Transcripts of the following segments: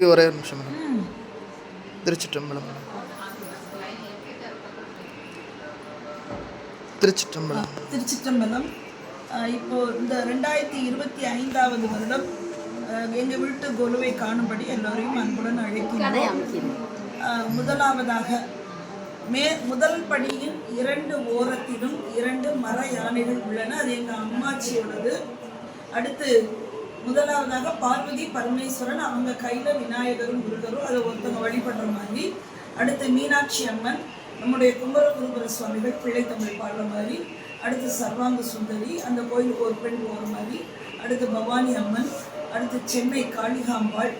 ஒரே ஒரு நிமிஷம் மேடம். திருச்சிற்றம்பலம் திருச்சிற்றம்பலம் அஹ் இப்போ இந்த ரெண்டாயிரத்தி இருபத்தி ஐந்தாவது வருடம் அஹ் எங்க வீட்டு கொலுவை காணும்படி எல்லோரையும் அன்புடன் அழைக்கின்றோம். அஹ் முதலாவதாக மே முதல் படியின் இரண்டு ஓரத்திலும் இரண்டு மர யானைகள் உள்ளன. அது எங்க அம்மாச்சியோடது. அடுத்து முதலாவதாக பார்வதி பரமேஸ்வரன் அவங்க கையில விநாயகரும் முருகரும் அதை ஒருத்தவங்க வழிபடுற மாதிரி. அடுத்து மீனாட்சி அம்மன் நம்முடைய குமரகுருபர சுவாமிகள் பிள்ளை தமிழ் பாடுற மாதிரி. அடுத்து சர்வாங்க சுந்தரி அந்த கோயிலுக்கு ஒரு பெண் போகிற மாதிரி. அடுத்து பவானி அம்மன் அடுத்து சென்னை காளிகாம்பாள்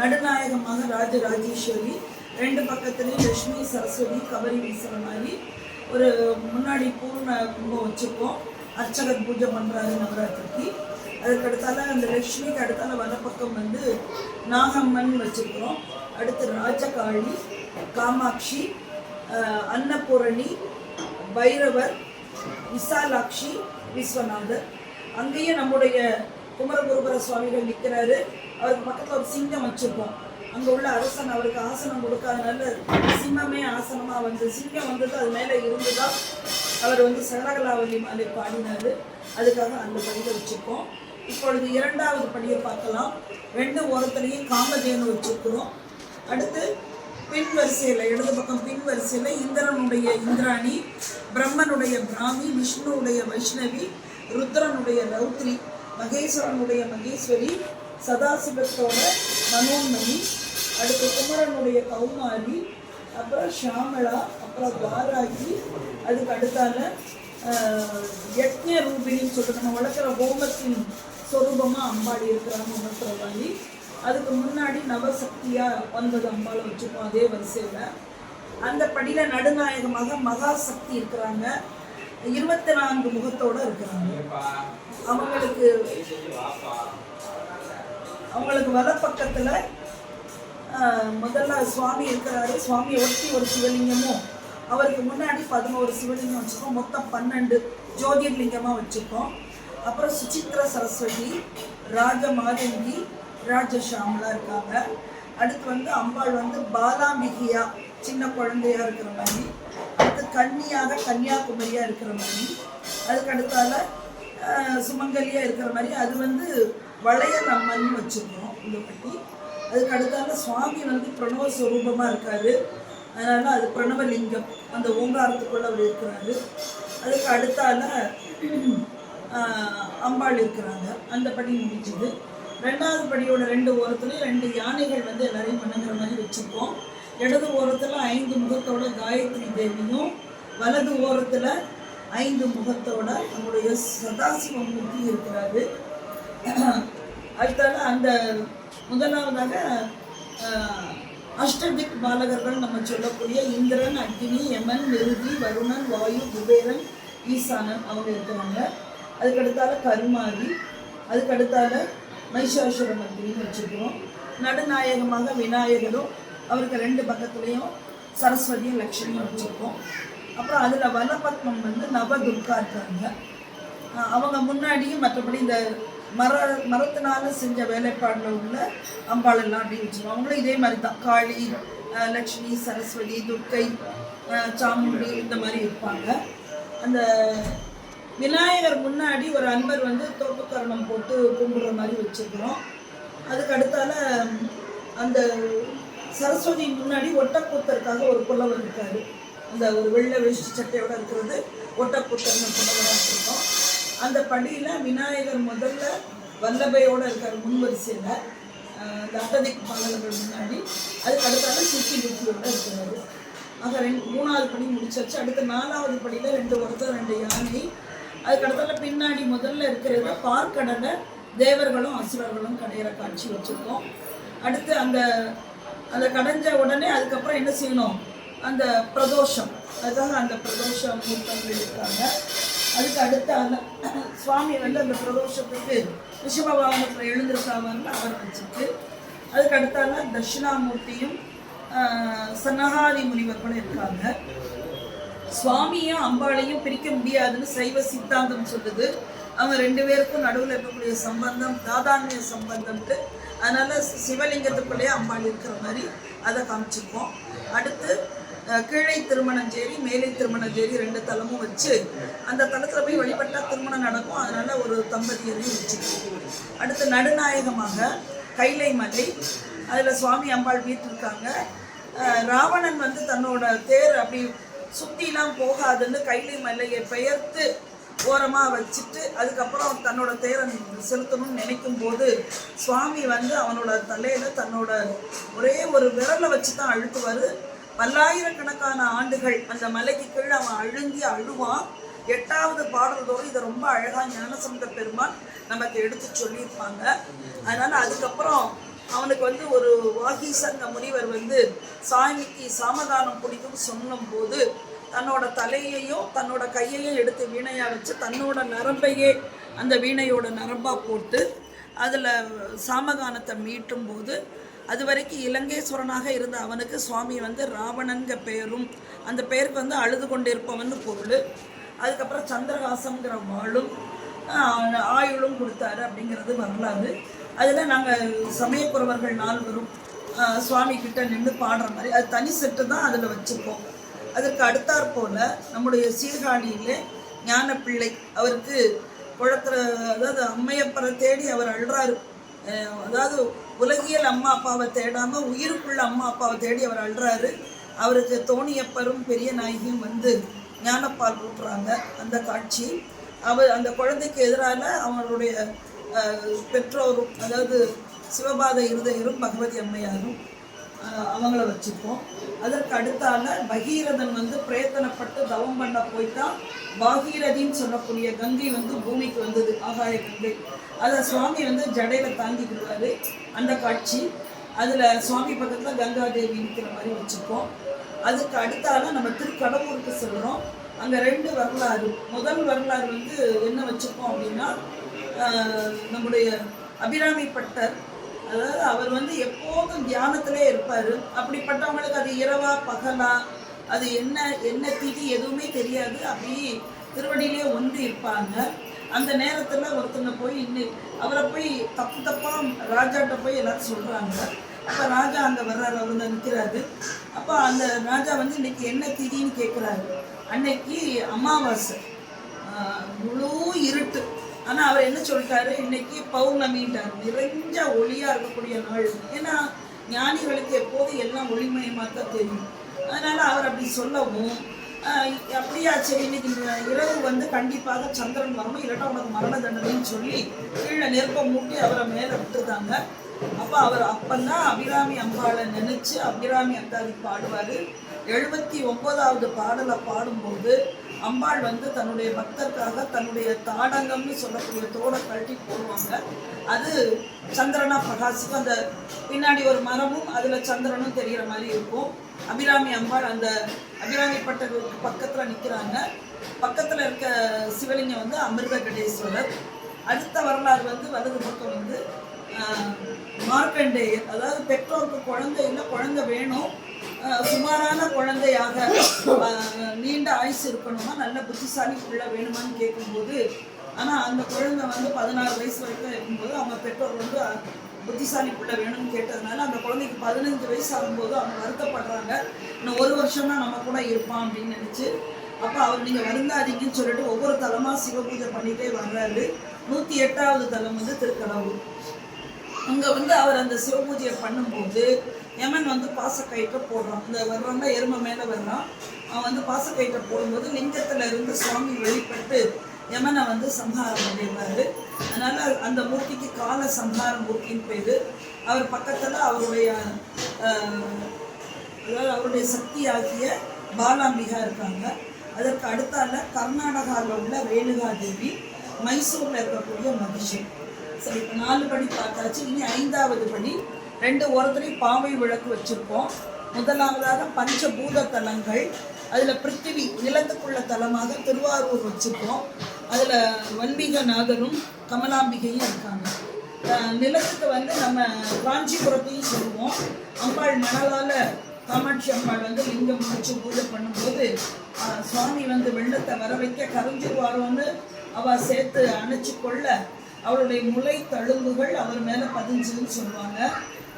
நடுநாயகமாக ராஜராஜேஸ்வரி ரெண்டு பக்கத்துலேயும் லட்சுமி சரஸ்வதி கபரி வீசுகிற மாதிரி. ஒரு முன்னாடி பூர்ண கும்பம் வச்சுருக்கோம். அர்ச்சகர் பூஜை பண்ணுறாரு நவராத்திரிக்கு. அதுக்கு அடுத்தால அந்த லட்சுமிக்கு அடுத்தால வலப்பக்கம் வந்து நாகம்மன் வச்சுருக்கிறோம். அடுத்து ராஜகாளி காமாட்சி அன்னபூரணி பைரவர் விசாலாட்சி விஸ்வநாதர். அங்கேயே நம்முடைய குமரகுருபர சுவாமிகள் நிற்கிறாரு அவருக்கு பக்கத்தில் ஒரு சிங்கம் வச்சுருக்கோம். அங்கே உள்ள அரசன் அவருக்கு ஆசனம் கொடுக்காதனால சிம்மமே ஆசனமாக வந்து சிங்கம் வந்தது அது மேலே இருந்துதான் அவர் வந்து சகரகலாவலி மாலை பாடினார். அதுக்காக அந்த படியில் வச்சுருக்கோம். இப்பொழுது இரண்டாவது படியை பார்க்கலாம். ரெண்டு ஓரத்துலேயும் காமதேனு வச்சுருக்குறோம். அடுத்து பின் வரிசையில் இடது பக்கம் பின் வரிசையில் இந்திரனுடைய இந்திராணி பிரம்மனுடைய பிராமி விஷ்ணுவுடைய வைஷ்ணவி ருத்ரனுடைய ரௌத்ரி மகேஸ்வரனுடைய மகேஸ்வரி சதாசிவத்தோட மனோன்மணி அடுத்து குமரனுடைய கௌமாரி அப்புறம் ஷியாமளா அப்புறம் வாராகி அதுக்கு அடுத்தால யக்ஞ ரூபிணின்னு சொல்லிட்டு நம்ம வளர்க்குற ஹோமத்தின் சொரூபமாக அம்பாடி இருக்கிறாங்க உணர்த்துறவாளி அதுக்கு முன்னாடி நவசக்தியாக ஒன்பது அம்பாளை வச்சுருக்கோம் அதே வரிசையில். அந்த படியில் நடுநாயகமாக மகாசக்தி இருக்கிறாங்க. இருபத்தி நான்கு முகத்தோடு இருக்கிறாங்க. அவங்களுக்கு அவங்களுக்கு வலப்பக்கத்தில் முதல்ல சுவாமி இருக்கிறாரு. சுவாமியை ஒட்டி ஒரு சிவலிங்கமும் அவருக்கு முன்னாடி பதினோரு சிவலிங்கம் வச்சுருக்கோம் மொத்தம் பன்னெண்டு ஜோதிர்லிங்கமாக வச்சுருக்கோம் அப்புறம் சுசித்ரா சரஸ்வதி ராஜ மாதங்கி ராஜ இருக்காங்க. அடுத்து வந்து அம்பாள் வந்து பாலாம்பிகையா சின்ன குழந்தையா இருக்கிற மாதிரி. அடுத்து கன்னியாக கன்னியாகுமரியா இருக்கிற மாதிரி. அதுக்கு அடுத்தால சுமங்கலியா இருக்கிற மாதிரி. அது வந்து வளையல் அம்மன் வச்சுருக்கோம் இந்த பட்டி. அதுக்கு அடுத்தால சுவாமி வந்து பிரணவ ஸ்வரூபமாக இருக்காரு. அதனால அது பிரணவலிங்கம் அந்த ஓங்காரத்துக்குள்ள அவர் இருக்கிறாரு. அதுக்கு அடுத்தால அம்பாள் இருக்கிறாங்க. அந்த படி முடிஞ்சது. ரெண்டாவது படியோட ரெண்டு ஓரத்துலையும் ரெண்டு யானைகள் வந்து எல்லாரையும் வணங்குற மாதிரி வச்சுருக்கோம். இடது ஓரத்தில் ஐந்து முகத்தோட காயத்ரி தேவியும் வலது ஓரத்தில் ஐந்து முகத்தோட நம்முடைய சதாசிவமூர்த்தி இருக்கிறாரு. அடுத்தால அந்த முதலாவதாக அஷ்டதிக் பாலகர்கள் நம்ம சொல்லக்கூடிய இந்திரன் அக்னி யமன் நிருதி வருணன் வாயு குபேரன் ஈசானன் அவங்க இருக்கிறாங்க. அதுக்கடுத்தால கருமாரி அதுக்கடுத்தால மைஷாசுர மந்திரின்னு வச்சுக்கிறோம் நடுநாயகமாக விநாயகரும் அவருக்கு ரெண்டு பக்கத்துலேயும் சரஸ்வதியும் லக்ஷ்மியும் வச்சுருக்கோம். அப்புறம் அதில் வனபத்மம் வந்து நவதுர்கா இருக்காங்க. அவங்க முன்னாடியும் மற்றபடி இந்த மர மரத்தினால செஞ்ச வேலைப்பாடில் உள்ள அம்பாள் எல்லாம் அப்படின்னு வச்சுருவோம் அவங்களும் இதே மாதிரி தான் காளி லக்ஷ்மி சரஸ்வதி துர்க்கை சாமுண்டி இந்த மாதிரி இருப்பாங்க. அந்த விநாயகர் முன்னாடி ஒரு அன்பர் வந்து தோப்புக்கரணம் போட்டு கும்பிடுற மாதிரி வச்சுருக்கிறோம். அதுக்கு அடுத்தால அந்த சரஸ்வதி முன்னாடி ஒட்டக்கூத்தருக்காக ஒரு புலவர் இருக்காரு. அந்த ஒரு வெள்ளை வேஷ்டி சட்டையோட இருக்கிறது. ஒட்டக்கூத்தர்னு புலவராக இருக்கோம் அந்த படியில் விநாயகர் முதல்ல வல்லபையோடு இருக்கார் முன்வரிசையில். அந்த அட்டதிக் பாடல்கள் முன்னாடி. அதுக்கு அடுத்தால சுத்தி புத்தியோட இருக்கிறாரு. ஆக ரெண்டு மூணாவது படி முடிச்சாச்சு. அடுத்த நாலாவது படியில் ரெண்டு ஒருத்தர் ரெண்டு யானை அதுக்கு அடுத்தால பின்னாடி முதல்ல இருக்கிறது பார்க்கடலை தேவர்களும் அசுரர்களும் கடையிற காட்சி வச்சுருக்கோம். அடுத்து அந்த அந்த கடைஞ்ச உடனே அதுக்கப்புறம் என்ன செய்யணும்? அந்த பிரதோஷம். அதுக்காக அந்த பிரதோஷ மூர்த்தங்கள் இருக்காங்க. அதுக்கு அடுத்த அந்த சுவாமி வந்து அந்த பிரதோஷத்துக்கு ரிஷப வாகனத்தில் எழுந்திருக்காங்கன்னு அவர் வச்சுட்டு அதுக்கு அடுத்தால தட்சிணாமூர்த்தியும் ஆஹ், சனகாதி முனிவர் கூட இருக்காங்க. சுவாமியும் அம்பாளையும் பிரிக்க முடியாதுன்னு சைவ சித்தாந்தம் சொல்லுது. அவங்க ரெண்டு பேருக்கும் நடுவில் இருக்கக்கூடிய சம்பந்தம் தாதான்மிய சம்பந்தம்ட்டு அதனால சிவலிங்கத்துக்குள்ளேயே அம்பாள் இருக்கிற மாதிரி அதை காமிச்சிருக்கோம். அடுத்து அஹ், கீழே திருமணஞ்சேரி மேலே திருமணஞ்சேரி ரெண்டு தலமும் வச்சு அந்த தலத்தில் போய் வழிபட்டால் திருமணம் நடக்கும். அதனால ஒரு தம்பதியரையும் வச்சுருக்கோம். அடுத்து நடுநாயகமாக கைலை மலை அதில் சுவாமி அம்பாள் வீட்டிருக்காங்க. இருக்காங்க ராவணன் வந்து தன்னோட தேர் அப்படி சுத்திலாம் போகாதுன்னு கைலி மலையை பெயர்த்து ஓரமாக வச்சுட்டு அதுக்கப்புறம் தன்னோட தேரன் செலுத்தணும்னு நினைக்கும் போது சுவாமி வந்து அவனோட தலையில தன்னோட ஒரே ஒரு விரலை வச்சு தான் அழுத்துவார். பல்லாயிரக்கணக்கான ஆண்டுகள் அந்த மலைக்கு கீழே அவன் அழுங்கி அழுவான். எட்டாவது பாடல்தோறும் இதை ரொம்ப அழகாக ஞானசம்பந்த பெருமான் நமக்கு எடுத்து சொல்லியிருப்பாங்க. அதனால அதுக்கப்புறம் அவனுக்கு வந்து ஒரு வாகீசங்க முனிவர் வந்து சாமிக்கு சாமதானம் பிடிக்கும் சொல்லும்போது தன்னோட தலையையும் தன்னோட கையையும் எடுத்து வீணையா வச்சு தன்னோட நரம்பையே அந்த வீணையோட நரம்பா போட்டு அதில் சாமகானத்தை மீட்டும் போது அது வரைக்கும் இலங்கேஸ்வரனாக இருந்த அவனுக்கு சுவாமி வந்து ராவணன்க பெயரும் அந்த பெயருக்கு வந்து அழுது கொண்டிருப்பவன் பொருள். அதுக்கப்புறம் சந்திரகாசங்கிற வாளும் ஆயுளும் கொடுத்தாரு அப்படிங்கிறது வரலாறு. அதில் நாங்கள் சமயக்குறவர்கள் நால்வரும் சுவாமி கிட்ட நின்று பாடுற மாதிரி அது தனி செட்டு தான் அதில் வச்சுருப்போம் அதற்கு அடுத்தாற் போல நம்முடைய சீர்காழியிலே ஞானப்பிள்ளை அவருக்கு குளத்துல அதாவது அம்மையப்பரை தேடி அவர் அழுறாரு. அதாவது உலகியல் அம்மா அப்பாவை தேடாமல் உயிருக்குள்ள அம்மா அப்பாவை தேடி அவர் அழுறாரு. அவருக்கு தோணியப்பரும் பெரிய நாயகியும் வந்து ஞானப்பால் ஊட்டுறாங்க அந்த காட்சி. அவர் அந்த குழந்தைக்கு எதிரால அவருடைய பெற்றோரும் அதாவது சிவபாத இருதயரும் பகவதி அம்மையாரும் அவங்கள வச்சுப்போம். அதற்கு அடுத்தால பகீரதன் வந்து பிரயத்தனப்பட்டு தவம் பண்ண போய்தான் பாகீரதின்னு சொல்லக்கூடிய கங்கை வந்து பூமிக்கு வந்தது ஆகாய கங்கை. அதை சுவாமி வந்து ஜடையில தாங்கிக்கிடுவாரு அந்த காட்சி. அதுல சுவாமி பக்கத்துல கங்காதேவி இருக்கிற மாதிரி வச்சுப்போம். அதுக்கு அடுத்தால நம்ம திருக்கடவுருக்கு செல்றோம். அங்க ரெண்டு வரலாறு. முதல் வரலாறு வந்து என்ன வச்சுப்போம் அப்படின்னா நம்முடைய அபிராமி பட்டர் அதாவது அவர் வந்து எப்போதும் தியானத்திலே இருப்பார். அப்படிப்பட்டவங்களுக்கு அது இரவா பகலா அது என்ன என்ன திதி எதுவுமே தெரியாது. அப்படி திருவடியிலே ஒன்று இருப்பாங்க. அந்த நேரத்தில் ஒருத்தங்க போய் இன்னும் அவரை போய் தப்பு தப்பாக ராஜாட்ட போய் எல்லாரும் சொல்கிறாங்க அப்போ ராஜா அங்கே வர்றாரு அவர் வந்து நிற்கிறாரு அப்போ அந்த ராஜா வந்து இன்னைக்கு என்ன திதின்னு கேட்குறாரு அன்னைக்கு அமாவாசை. முழு இருட்டு. ஆனா அவர் என்ன சொல்லிட்டாரு? இன்னைக்கு பௌர்ணமின்றார். நிறைஞ்ச ஒளியா இருக்கக்கூடிய நாள். ஏன்னா ஞானிகளுக்கு எப்போதும் எல்லாம் ஒளிமயமா தான் தெரியும். அதனால அவர் அப்படி சொல்லவும் அப்படியா சரி இன்னைக்கு இரவு வந்து கண்டிப்பாக சந்திரன் வரணும் இல்லாட்டா உனக்கு மரண தண்டனைன்னு சொல்லி கீழே நெருப்பை மூட்டி அவரை மேலே விட்டுருந்தாங்க அப்போ அவர் அப்பந்தான் அபிராமி அம்பாளை நினைச்சு அபிராமி அந்தாதி பாடுவார். எழுபத்தி ஒன்பதாவது பாடலை பாடும்போது அம்பாள் வந்து தன்னுடைய பக்தருக்காக தன்னுடைய தாடங்கம்னு சொல்லக்கூடிய தோட கழட்டி போடுவாங்க. அது சந்திரனா பிரகாசிக்கும். அந்த பின்னாடி ஒரு மரமும் அதில் சந்திரனும் தெரிகிற மாதிரி இருக்கும். அபிராமி அம்பாள் அந்த அபிராமி பட்டருக்கு பக்கத்தில் நிற்கிறாங்க பக்கத்தில் இருக்க சிவலிங்கம் வந்து அமிர்த கடேஸ்வரர் அடுத்த வரலாறு வந்து வலது பக்கம் வந்து மார்க்கண்டேயர். அதாவது பெற்றோருக்கு குழந்தை இல்லை குழந்தை வேணும். சுமாரான குழந்தையாக நீண்ட ஆயுசு இருக்கணுமா? நல்ல புத்திசாலி பிள்ளை வேணுமான்னு கேட்கும்போது ஆனால் அந்த குழந்தை வந்து பதினாறு வயசு வரைக்கும் இருக்கும்போது அவங்க பெற்றோர் வந்து புத்திசாலி பிள்ளை வேணும்னு கேட்டதுனால அந்த குழந்தைக்கு பதினஞ்சு வயசு ஆகும்போது அவங்க வருத்தப்படுறாங்க. இன்னும் ஒரு வருஷம் தான் நம்ம கூட இருப்பான் அப்படின்னு நினச்சி அப்போ அவர் நீங்கள் வருந்தாதீங்கன்னு சொல்லிட்டு ஒவ்வொரு தலமாக சிவபூஜை பண்ணிட்டே வர்றாரு. நூற்றி எட்டாவது தலம் வந்து திருக்கடவுள். அங்கே வந்து அவர் அந்த சிவபூஜையை பண்ணும்போது யமன் வந்து பாசக்கயிற்றை போடுறான். இந்த வர்றாங்க எருமை மேலே வர்றான் அவன் வந்து பாசக்கயிற்றை போடும்போது லிங்கத்தில் இருந்து சுவாமி வெளிப்பட்டு யமனை வந்து சம்ஹாரம் பண்ணிடுறாரு அதனால் அந்த மூர்த்திக்கு கால சம்ஹார மூர்த்தின்னு பேர். அவர் பக்கத்தில் அவருடைய அதாவது அவருடைய சக்தியாகிய பாலாம்பிகா இருக்காங்க. அதற்கு அடுத்தால கர்நாடகாவில் உள்ள ரேணுகா தேவி மைசூரில் இருக்கக்கூடிய மகிஷன். சரி இப்போ நாலு படி பார்த்தாச்சு. இனி ஐந்தாவது படி ரெண்டு ஓரத்துலேயும் பாவை விளக்கு வச்சுருப்போம் முதலாவதாக பஞ்சபூத தலங்கள் அதில் பிருத்திவி நிலத்துக்குள்ள தலமாக திருவாரூர் வச்சுருக்கோம். அதில் வன்மீகநாதரும் கமலாம்பிகையும் இருக்காங்க. நிலத்துக்கு வந்து நம்ம காஞ்சிபுரத்தையும் சொல்லுவோம். அம்பாள் மணலால் காமாட்சி அம்பாள் வந்து லிங்கம் வச்சு பூஜை பண்ணும்போது சுவாமி வந்து வெள்ளத்தை வர வைக்க கரைஞ்சிருவாரோன்னு அவ சேர்த்து அணைச்சு கொள்ள அவளுடைய முளை தழும்புகள் அவர் மேலே பதிஞ்சுன்னு சொல்லுவாங்க.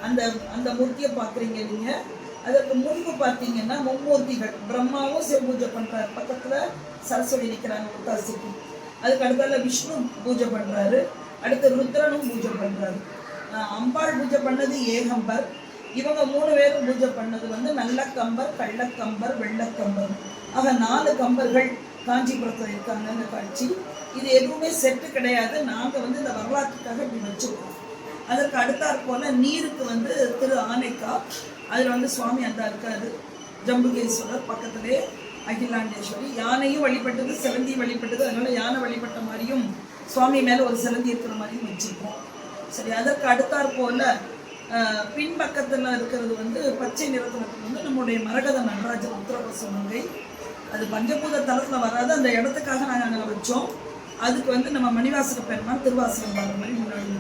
அந்த அந்த மூர்த்தியை பார்க்குறீங்க நீங்கள் அதற்கு முன்பு பார்த்தீங்கன்னா மும்மூர்த்திகள் பிரம்மாவும் சிவபூஜை பண்ணுறாரு பக்கத்தில் சரஸ்வதி நிற்கிறாங்க முத்தாசிக்கு. அதுக்கு அடுத்தால விஷ்ணு பூஜை பண்ணுறாரு அடுத்து ருத்ரனும் பூஜை பண்ணுறாரு அம்பாள் பூஜை பண்ணது ஏகம்பர். இவங்க மூணு பேரும் பூஜை பண்ணது வந்து நல்ல கம்பர் கள்ளக்கம்பர் வெள்ளக்கம்பர். ஆக நாலு கம்பர்கள் காஞ்சிபுரத்தில் இருக்காங்க இந்த காட்சி. இது எதுவுமே செட்டு கிடையாது. நாங்கள் வந்து இந்த வரலாற்றுக்காக இப்படி வச்சுருக்கோம். அதற்கு அடுத்தாற் போல நீருக்கு வந்து திரு ஆனைக்கா. அதில் வந்து சுவாமி அந்த இருக்காரு. ஜம்புகேஸ்வரர் பக்கத்திலே அகிலாண்டேஸ்வரி. யானையும் வழிபட்டது சிலந்தியும் வழிபட்டது. அதனால யானை வழிபட்ட மாதிரியும் சுவாமி மேலே ஒரு சிலந்தி இருக்கிற மாதிரியும் வச்சுருக்கோம். சரி அதற்கு அடுத்தாற் போல பின்பக்கத்தில் இருக்கிறது வந்து பச்சை நிறத்துல வந்து நம்முடைய மரகத நடராஜன் உத்தரவச மங்கை. அது பஞ்சபூத தளத்தில் வராது. அந்த இடத்துக்காக நாங்கள் அங்கே வச்சோம். அதுக்கு வந்து நம்ம மணிவாசக பெருமாள் திருவாசகம் வர மாதிரி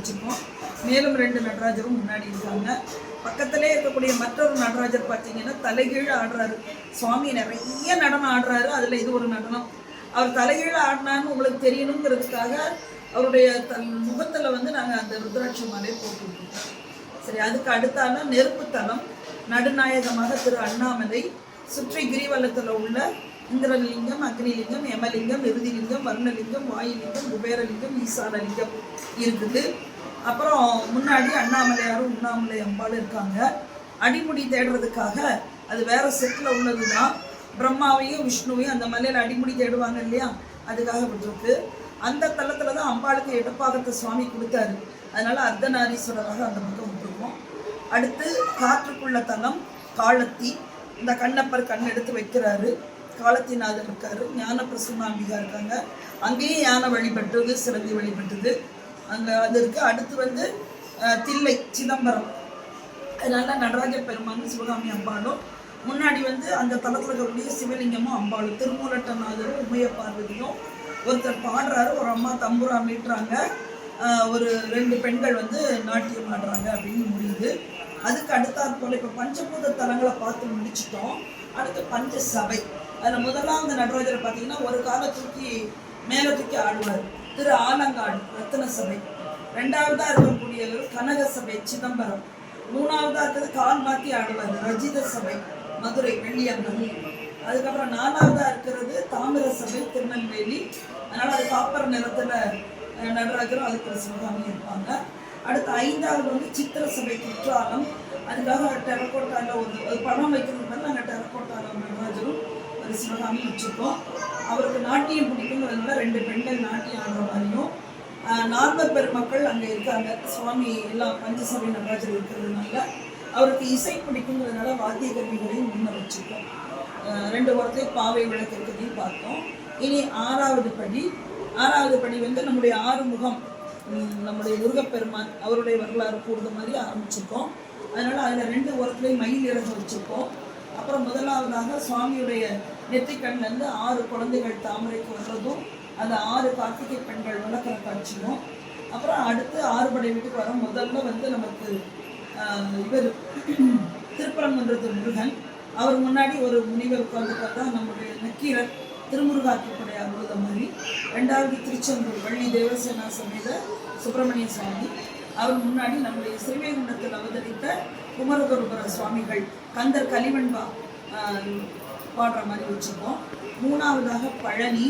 வச்சுருக்கோம் மேலும் ரெண்டு நடராஜரும் முன்னாடி இருக்காங்க. பக்கத்திலே இருக்கக்கூடிய மற்றொரு நடராஜர் பார்த்தீங்கன்னா தலைகீழ ஆடுறாரு. சுவாமி நிறைய நடனம் ஆடுறாரு. அதில் இது ஒரு நடனம். அவர் தலைகீழ ஆடினான்னு உங்களுக்கு தெரியணுங்கிறதுக்காக அவருடைய தன் முகத்தில் வந்து நாங்கள் அந்த ருத்ராட்சி மாலையை போட்டுருக்கோம் சரி அதுக்கு அடுத்தால நெருப்புத்தலம் நடுநாயகமாக திரு அண்ணாமலை சுற்றி கிரிவலத்தில் உள்ள இந்திரலிங்கம் அக்னிலிங்கம் யமலிங்கம் இறுதிலிங்கம் வர்ணலிங்கம் வாயுலிங்கம் குபேரலிங்கம் ஈசானலிங்கம் இருக்குது. அப்புறம் முன்னாடி அண்ணாமலையாரும் உண்ணாமலை அம்பாலும் இருக்காங்க. அடிமுடி தேடுறதுக்காக அது வேற செட்டில் உள்ளது தான் பிரம்மாவையும் விஷ்ணுவையும் அந்த மலையில் அடிமுடி தேடுவாங்க இல்லையா? அதுக்காக விட்டுருக்கு. அந்த தளத்தில் தான் அம்பாளுக்கு இடப்பாகத்தை சுவாமி கொடுத்தாரு. அதனால அர்த்தநாரீஸ்வரராக அந்த பக்கம் விட்டுருக்கோம். அடுத்து காற்றுக்குள்ள தலம் காலத்தி. இந்த கண்ணப்பர் கண் எடுத்து வைக்கிறாரு. காலத்திநாதர் இருக்காரு. ஞான பிரசுனாம்பிகா இருக்காங்க. அங்கேயும் யானை வழிபட்டது சிறந்தி வழிபட்டது. அங்க அது இருக்கு. அடுத்து வந்து அஹ், தில்லை சிதம்பரம். அதனால நடராஜ பெருமானும் சிவகாமி அம்பாளும். முன்னாடி வந்து அந்த தளத்தில் இருக்கக்கூடிய சிவலிங்கமும் அம்பாளும். திருமூலட்டநாதரும் உமைய பார்வதியும் ஒருத்தர் பாடுறாரு. ஒரு அம்மா தம்புரா மீட்டுறாங்க. ஆஹ் ஒரு ரெண்டு பெண்கள் வந்து நாட்டியம் ஆடுறாங்க அப்படின்னு முடியுது. அதுக்கு அடுத்தாற் போல இப்போ பஞ்சபூத தலங்களை பார்த்து முடிச்சிட்டோம். அடுத்து பஞ்ச சபை அதில் முதலாவது நடராஜரை பார்த்தீங்கன்னா ஒரு காலை தூக்கி மேலே தூக்கி ஆடுவார். திரு ஆலங்காடு ரத்தின சபை. ரெண்டாவதா இருக்கக்கூடியவர் கனக சபை சிதம்பரம். மூணாவதா இருக்கிறது கால் மாத்தி ஆடுவார் ரஜித சபை மதுரை வெள்ளியம்பலம் அதுக்கப்புறம் நாலாவதா இருக்கிறது தாமிர சபை திருநெல்வேலி. அதனால அது காப்பர் நிறத்துல நடராஜரும் அதுக்கு சிவகாமி இருப்பாங்க. அடுத்து ஐந்தாவது வந்து சித்திர சபை குற்றாலம். அதுக்காக டெரக்கோட்டால ஒரு ஒரு படம் வைக்கிறது மாதிரி நாங்கள் டெரக்கோட்டால நடராஜரும் ஒரு சிவகாமி வச்சுருக்கோம். அவருக்கு நாட்டியம் பிடிக்குங்கிறதுனால ரெண்டு பெண்கள் நாட்டியம் ஆடுற மாதிரியும் நார்மல் பெருமக்கள் அங்கே இருக்காங்க. சுவாமி எல்லாம் பஞ்சசபை நடராஜர் இருக்கிறதுனால அவருக்கு இசை பிடிக்குங்கிறதுனால வாத்திய கருவிகளையும் முன்ன வச்சுருக்கோம். ரெண்டு வாரத்தையும் பாவை விளக்கு இருக்கிறதையும் பார்த்தோம். இனி ஆறாவது படி. ஆறாவது படி வந்து நம்முடைய ஆறுமுகம் நம்முடைய முருகப்பெருமான் அவருடைய வரலாறு கூறுற மாதிரி ஆரம்பிச்சிருக்கோம். அதனால அதில் ரெண்டு ஓரத்துலேயும் மயில் இறங்க வச்சுருக்கோம். அப்புறம் முதலாவதாக சுவாமியுடைய நெற்றிக்கண்ணிலேருந்து ஆறு குழந்தைகள் தாமரைக்கு வர்றதும் அந்த ஆறு கார்த்திகை பெண்கள் வளர்க்குற காட்சியும். அப்புறம் அடுத்து ஆறுபடை வீட்டுக்கு வர முதல்ல வந்து நமக்கு இவர் திருப்பரங்குன்றது முருகன். அவர் முன்னாடி ஒரு முனிவர் உட்கார்ந்துட்டா தான் நம்முடைய நக்கீரர் திருமுருகாற்றுப்படை அருள்த மாதிரி. ரெண்டாவது திருச்செந்தூர் வள்ளி தேவசேனா சமேத சுப்பிரமணிய சுவாமி. அவர் முன்னாடி நம்முடைய ஸ்ரீவைகுண்டத்தில் அவதரித்த குமரகுருபுர சுவாமிகள் கந்தர் கலிவன்பா பாடுற மாதிரி வச்சுருக்கோம். மூணாவதாக பழனி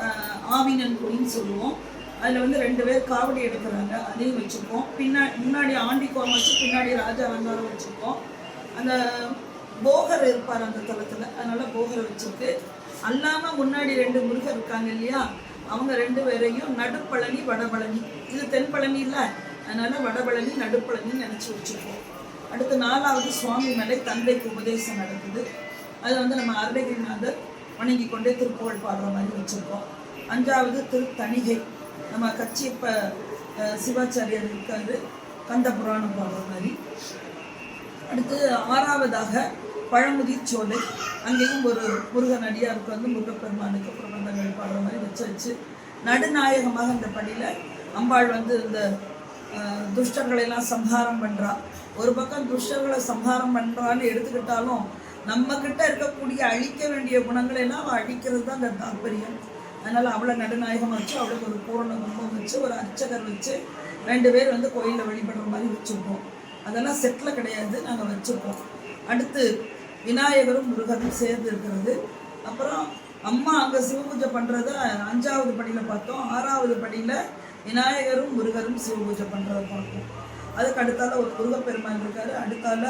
ஆஹ், ஆவினன்குடின்னு சொல்லுவோம். அதில் வந்து ரெண்டு பேர் காவடி எடுக்கிறாங்க அதையும் வச்சுருக்கோம். பின்னா முன்னாடி ஆண்டி வச்சு பின்னாடி ராஜா அலங்காரம் வச்சுருக்கோம். அந்த போகர் இருப்பார் அந்த தளத்தில் அதனால போகரை வச்சிருக்கு. அல்லாமல் முன்னாடி ரெண்டு முருகர் இருக்காங்க இல்லையா? அவங்க ரெண்டு பேரையும் நடுப்பழனி வடபழனி. இது தென்பழனி இல்லை? அதனால வடபழனி நடுப்பழனி நினச்சி வச்சுருக்கோம். அடுத்து நாலாவது சுவாமி மலை தந்தைக்கு உபதேசம் நடக்குது. அதை வந்து நம்ம அருணகிரிநாதர் வணங்கி கொண்டே திருப்புகழ் பாடுற மாதிரி வச்சுருக்கோம். அஞ்சாவது திருத்தணிகை. நம்ம கச்சியப்ப அஹ், சிவாச்சாரியார் இருக்காரு. கந்த புராணம் பாடுற மாதிரி. அடுத்து ஆறாவதாக பழமுதிர் சோலை. அங்கேயும் ஒரு முருகன் அடியாருக்கு வந்து முருகப்பெருமானுக்கு பிரபந்தங்கள் பாடுற மாதிரி வச்சு வச்சு நடுநாயகமாக இந்த பணியில் அம்பாள் வந்து இந்த துஷ்டங்களெல்லாம் சம்ஹாரம் பண்ணுறா ஒரு பக்கம் துஷ்டர்களை சம்ஹாரம் பண்ணுறான்னு எடுத்துக்கிட்டாலும் நம்மக்கிட்ட இருக்கக்கூடிய அழிக்க வேண்டிய குணங்களை எல்லாம் அவள் அழிக்கிறது தான் அந்த தாற்பயம். அதனால் அவளை நடுநாயகம் வச்சு அவளுக்கு ஒரு பூரண கும்பம் வச்சு ஒரு அர்ச்சகர் வச்சு ரெண்டு பேர் வந்து கோயிலில் வழிபடுற மாதிரி வச்சுருக்கோம் அதெல்லாம் செட்டில் கிடையாது நாங்கள் வச்சுருக்கோம் அடுத்து விநாயகரும் முருகரும் சேர்ந்து இருக்கிறது. அப்புறம் அம்மா அங்கே சிவபூஜை பண்ணுறத அஞ்சாவது படியில் பார்த்தோம். ஆறாவது படியில் விநாயகரும் முருகரும் சிவபூஜை பண்ணுறது பார்த்தோம் அதுக்கு அடுத்தால ஒரு முருகப்பெருமான் இருக்காரு. அடுத்தால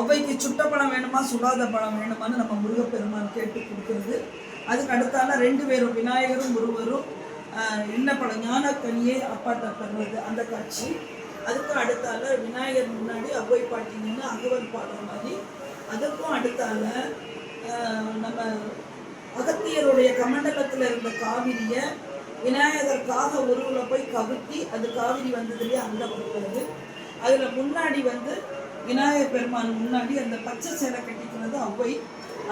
ஔவைக்கு சுட்ட பழம் வேணுமா சுடாத பழம் வேணுமான்னு நம்ம முருகப்பெருமான் கேட்டு கொடுக்கறது. அதுக்கு அடுத்தால ரெண்டு பேரும் விநாயகரும் முருகரும் என்ன பழம் ஞானக்கனியே அப்பாட்ட பண்ணுறது அந்த காட்சி. அதுக்கும் அடுத்தால விநாயகர் முன்னாடி ஔவை பாட்டி நின்று அகவல் பாடுற மாதிரி. அதுக்கும் அடுத்தால நம்ம அகத்தியருடைய கமண்டலத்தில் இருந்த காவிரியை விநாயகருக்காக உருவில் போய் கவிழ்த்தி அது காவிரி வந்ததுலேயே அங்கே கொடுக்குறது அதில் முன்னாடி வந்து விநாயகர் பெருமான் முன்னாடி அந்த பச்சை சேலை கட்டிக்கிறது அவை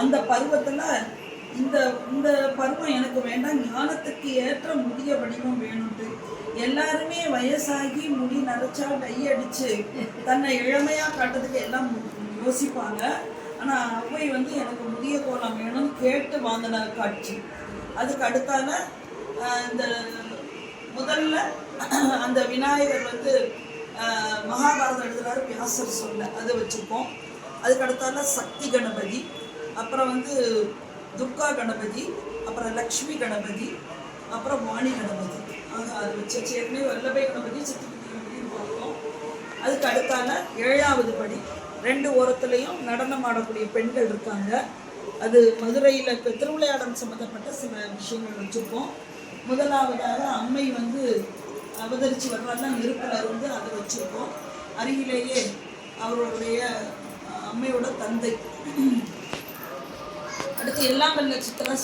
அந்த பருவத்தில் இந்த இந்த பருவம் எனக்கு வேண்டாம் ஞானத்துக்கு ஏற்ற முதிய வடிவம் வேணும்ட்டு. எல்லாருமே வயசாகி முடி நரைச்சா டை அடித்து தன்னை இளமையாக காட்டுறதுக்கு எல்லாம் யோசிப்பாங்க. ஆனால் அவை வந்து எனக்கு முதிய கோலம் வேணும்னு கேட்டு வாங்கின காட்சி. அதுக்கு அடுத்தால இந்த முதல்ல அந்த விநாயகர் வந்து மகாபாரதம் எழுதுறாரு வியாசர் சொல்ல அதை வச்சுருக்கோம் அதுக்கு அடுத்தால சக்தி கணபதி அப்புறம் வந்து துர்கா கணபதி அப்புறம் லக்ஷ்மி கணபதி அப்புறம் வாணி கணபதி. ஆக அது வச்சு ஏற்கனவே வல்லபை கணபதி சித்திபதி கணபதினு பார்த்தோம். அதுக்கு அடுத்தால ஏழாவது படி ரெண்டு ஓரத்துலேயும் நடனம் ஆடக்கூடிய பெண்கள் இருக்காங்க. அது மதுரையில் திருவிளையாடல் சம்மந்தப்பட்ட சில விஷயங்கள் வச்சுருக்கோம் முதலாவதாக அம்மை வந்து அவதரித்து வர்றாங்க நெருப்பில் இருந்து அதை வச்சுருக்கோம். அருகிலேயே அவருடைய அம்மையோட தந்தை. அடுத்து எல்லாம் வல்ல சித்ரா